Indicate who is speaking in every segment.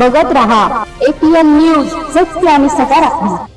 Speaker 1: बघत राहा. APN news सत्य आणि सकारात्मक.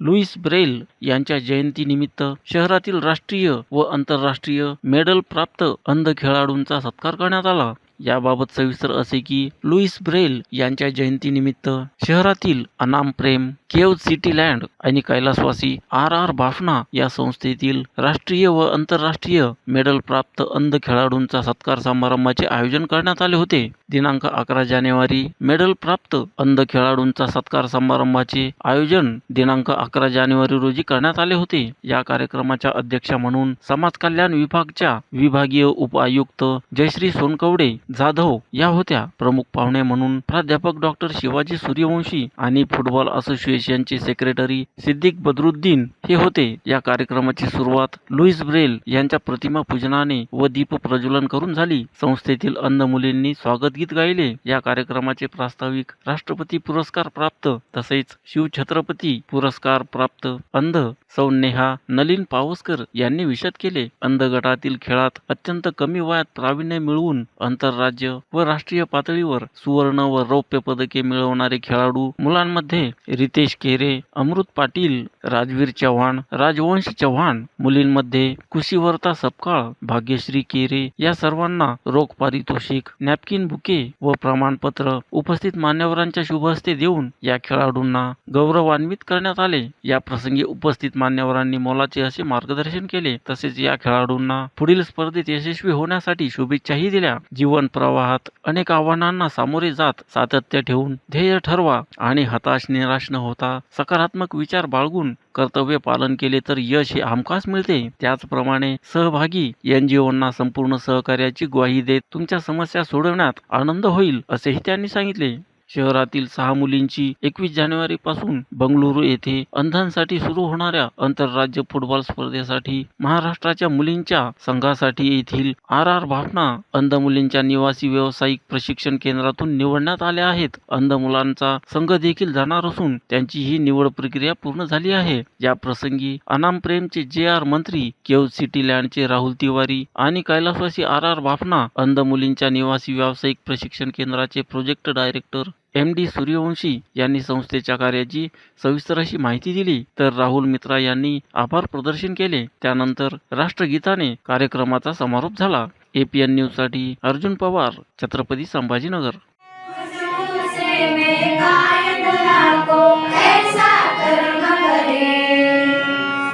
Speaker 2: लुईस ब्रेल यांच्या जयंतीनिमित्त शहरातील राष्ट्रीय व आंतरराष्ट्रीय मेडल प्राप्त अंध खेळाडूंचा सत्कार करण्यात आला. याबाबत सविस्तर असे की लुईस ब्रेल यांच्या जयंतीनिमित्त शहरातील अनाम प्रेम केव सिटी लँड आणि कैलासवासी आर आर बाफना या संस्थेतील राष्ट्रीय व आंतरराष्ट्रीय मेडल प्राप्त अंध खेळाडूंचा सत्कार समारंभाचे आयोजन करण्यात आले होते. दिनांक अकरा जानेवारी मेडल प्राप्त अंध खेळाडूंचा सत्कार समारंभाचे आयोजन दिनांक अकरा जानेवारी रोजी करण्यात आले होते. या कार्यक्रमाच्या अध्यक्षा म्हणून समाज कल्याण विभागच्या विभागीय उपआयुक्त जयश्री सोनकवडे जाधव या होत्या. प्रमुख पाहुणे म्हणून प्राध्यापक डॉक्टर शिवाजी सूर्यवंशी आणि फुटबॉल असोसिएशनचे सेक्रेटरी सिद्दीक बदरुद्दीन हे होते. या कार्यक्रमाची सुरुवात लुईस ब्रेल यांच्या प्रतिमा पूजनाने व दीप प्रज्वलन करून झाली. संस्थेतील अंध मुलींनी स्वागत गीत गायले. या कार्यक्रमाचे प्रास्ताविक राष्ट्रपती पुरस्कार प्राप्त. तसेच शिवछत्रपती पुरस्कार प्राप्त. अंध सौ नेहा नलिन पावसकर यांनी विशद केले. अंध गटातील खेळात अत्यंत कमी वयात प्रावीण्य मिळवून आंतरराज्य व राष्ट्रीय पातळीवर सुवर्ण व रौप्य पदके मिळवणारे खेळाडू मुलांमध्ये रितेश केरे अमृत पाटील राजवीर चव्हाण राजवंश चव्हाण मुलींमध्ये कुशीवर्ता सपकाळ भाग्यश्री केरे या सर्वांना रोख पारितोषिक नॅपकिन बुके व प्रमाणपत्र उपस्थित मान्यवरांच्या शुभ हस्ते देऊन या खेळाडूंना गौरवान्वित करण्यात आले. या प्रसंगी उपस्थित मान्यवरांनी मोलाचे असे मार्गदर्शन केले. तसेच या खेळाडूंना पुढील स्पर्धेत यशस्वी होण्यासाठी शुभेच्छाही दिल्या. जीवन प्रवाहात अनेक आव्हानांना सामोरे जात सातत्य ठेवून ध्येय ठरवा आणि हताश निराश न होता सकारात्मक विचार बाळगून कर्तव्य पालन केले तर यश हे हमखास मिळते. त्याचप्रमाणे सहभागी एनजीओंना संपूर्ण सहकार्याची ग्वाही देत तुमच्या समस्या सोडवण्यात आनंद होईल असेही त्यांनी सांगितले. शहरातील सहा मुलींची एकवीस जानेवारी पासून बंगळुरू येथे अंधांसाठी सुरू होणाऱ्या आंतरराज्य फुटबॉल स्पर्धेसाठी महाराष्ट्राच्या मुलींच्या संघासाठी येथील आर आर भापना अंध मुलींच्या निवासी व्यावसायिक प्रशिक्षण केंद्रातून निवडण्यात आल्या आहेत. अंध मुलांचा संघ देखील जाणार असून त्यांची ही निवड प्रक्रिया पूर्ण झाली आहे. या प्रसंगी अनाम प्रेमचे जे आर मंत्री केव सिटी लँडचे राहुल तिवारी आणि कैलासवासी आर आर भापना अंध मुलींच्या निवासी व्यावसायिक प्रशिक्षण केंद्राचे project director M D Suryavanshi यांनी संस्थेच्या कार्याची सविस्तर अशी माहिती दिली. तर राहुल मित्रा यांनी आभार प्रदर्शन केले. त्यानंतर राष्ट्रगीताने कार्यक्रमाचा समारोप झाला. एपीएन न्यूजसाठी अर्जुन पवार छत्रपती संभाजीनगर.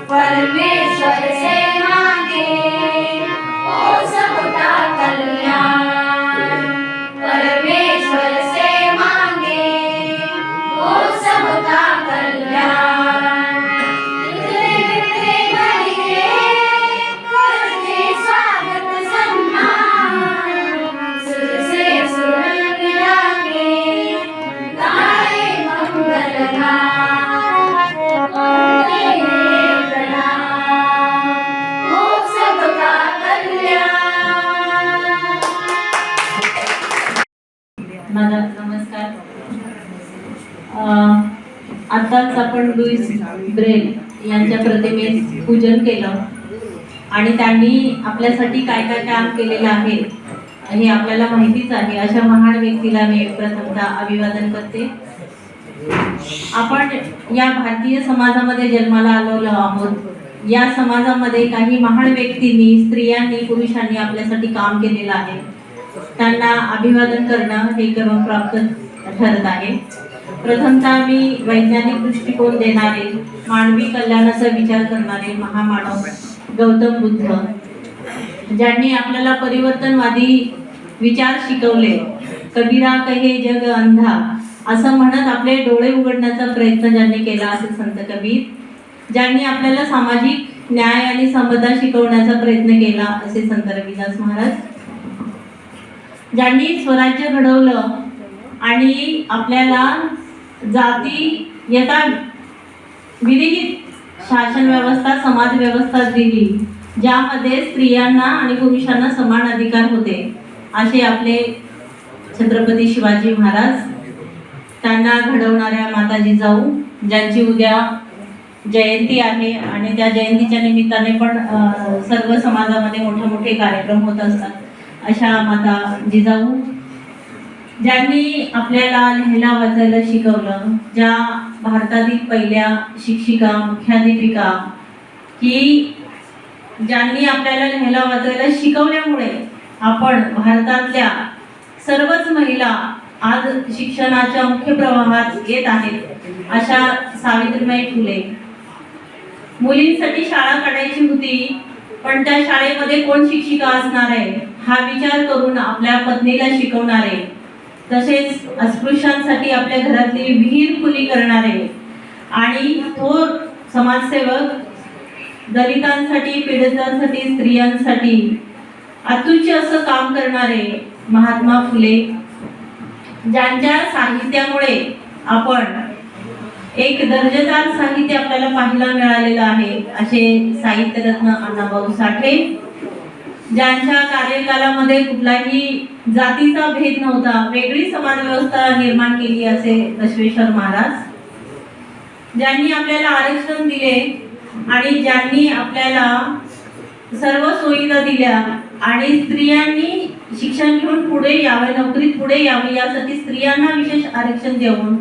Speaker 3: परमेश्वर
Speaker 4: आताच लुईस ब्रेल यांच्या प्रतिमेस पूजन केलं. आणि त्यांनी आपल्यासाठी काय काय काम केलेलं आहे हे आपल्याला माहितीच आहे. अशा महान व्यक्तीला मी प्रथमता अभिवादन करते. आपण या भारतीय समाजामध्ये जन्माला आलेलो आहोत. या समाजामध्ये काही महान व्यक्तींनी स्त्रियांनी पुरुषांनी आपल्यासाठी काम केलेलं आहे. त्यांना अभिवादन करणं हे क्रमप्राप्त ठरत आहे. प्रथमतः मी वैज्ञानिक दृष्टिकोन देणारे मानवी कल्याणाचा विचार करणारे महामानव गौतम बुद्ध ज्यांनी आपल्याला परिवर्तनवादी विचार शिकवले. कबीरा कहे जग अंधा असं म्हणत आपले डोळे उघडण्याचा प्रयत्न ज्यांनी केला असे संत कबीर ज्यांनी आपल्याला सामाजिक न्याय आणि समता शिकवण्याचा प्रयत्न केला असे संत रविदास महाराज ज्यांनी स्वराज्य घडवलं आणि आपल्याला जाती यथा विरहित शासन व्यवस्था समाज व्यवस्था दिली ज्यामध्ये स्त्रियांना आणि पुरुषांना समान अधिकार होते. असे आपले छत्रपती शिवाजी महाराज त्यांना घडवणाऱ्या माता जिजाऊ ज्यांची उद्या जयंती आहे आणि त्या जयंतीच्या निमित्ताने पण सर्व समाजामध्ये मोठे मोठे कार्यक्रम होत असतात. अशा माता जिजाऊ ज्यांनी आपल्याला लिहायला वाचायला शिकवलं ज्या भारतातील पहिल्या शिक्षिका मुख्याध्यापिका की ज्यांनी आपल्याला लिहायला वाचायला शिकवल्यामुळे आपण भारतातल्या सर्वच महिला आज शिक्षणाच्या मुख्य प्रवाहात येत आहेत अशा सावित्रीबाई फुले. मुलींसाठी शाळा काढायची होती पण त्या शाळेमध्ये कोण शिक्षिका असणार आहे हा विचार करून आपल्या पत्नीला शिकवणारे तसेच अस्पृश्यांसाठी आपल्या घरातली विहीर खुली करणारे आणि थोर समाजसेवक दलितांसाठी पीडितांसाठी स्त्रियांसाठी अतुच्य असं काम करणारे महात्मा फुले ज्यांच्या साहित्यामुळे आपण एक दर्जेदार साहित्य आपल्याला पाहायला मिळालेलं आहे असे साहित्यरत्न अण्णाभाऊ साठे ज्यांच्या कार्यकालामध्ये कुठलाही जातीचा भेद नव्हता वेगळी समाजव्यवस्था निर्माण केली असे दशवेश्वर महाराज. ज्यांनी आपल्याला आरक्षण दिले आणि ज्यांनी आपल्याला सर्व सुविधा दिल्या आणि स्त्रियांनी शिक्षण घेऊन पुढे यावे नोकरीत पुढे यावे यासाठी स्त्रियांना विशेष आरक्षण देऊन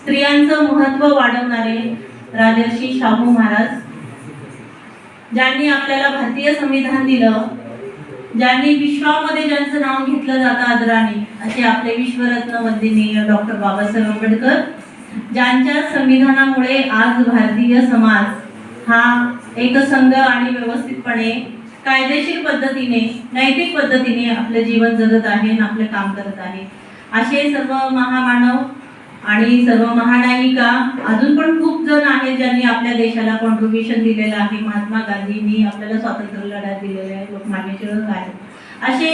Speaker 4: स्त्रियांचं महत्त्व वाढवणारे राजर्षी शाहू महाराज. ज्यांनी आपल्याला भारतीय संविधान दिलं ज्यांनी विश्वामध्ये ज्यांचं नाव घेतलं जातं आदराने असे आपले विश्वरत्न वंदनीय डॉक्टर बाबासाहेब आंबेडकर ज्यांच्या संविधानामुळे आज भारतीय समाज हा एकसंघ आणि व्यवस्थितपणे कायदेशीर पद्धतीने नैतिक पद्धतीने आपलं जीवन जगत आहे आणि आपलं काम करत आहे. असे सर्व महामानव आणि सर्व महानायिका अजून पण खूप जण आहेत ज्यांनी आपल्या देशाला कॉन्ट्रीब्युशन दिलेलं आहे. महात्मा गांधींनी आपल्याला स्वातंत्र्य लढा दिलेले आहे. लोकमान्य टिळक आहेत असे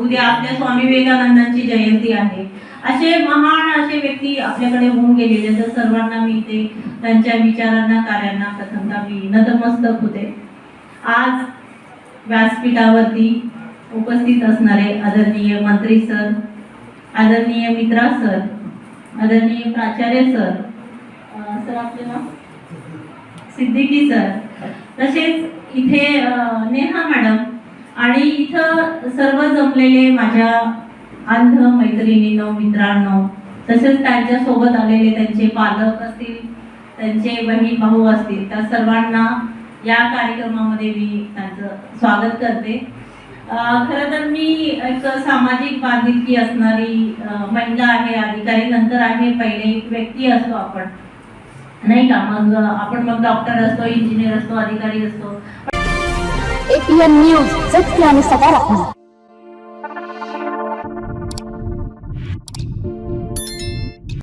Speaker 4: उद्या आपल्या स्वामी विवेकानंदांची जयंती आहे. असे महान असे व्यक्ती आपल्याकडे होऊन गेलेले तर सर्वांना मी ते त्यांच्या विचारांना कार्यांना प्रथमता मी नतमस्तक होते. आज व्यासपीठावरती उपस्थित असणारे आदरणीय मंत्री सर आदरणीय मित्रा सर आदरणीय प्राचार्य सर सर आपले नाव? सिद्दीकी सर. तसेच इथे नेहा मॅडम आणि इथं सर्व जमलेले माझ्या अंध मैत्रिणींनो मित्रांनो तसेच त्यांच्यासोबत आलेले त्यांचे पालक असतील त्यांचे बहीण भाऊ असतील त्या सर्वांना या कार्यक्रमामध्ये मी त्यांचं स्वागत करते. खरं तर मी एक सामाजिक बांधिलकी असणारी महिला आहे अधिकारी नंतर आहे पहिले एक व्यक्ती असतो आपण. नाही का? मग आपण मग डॉक्टर असतो इंजिनियर असतो अधिकारी असतो.
Speaker 1: एपीएन न्यूज सत्य आणि सकारात्मक.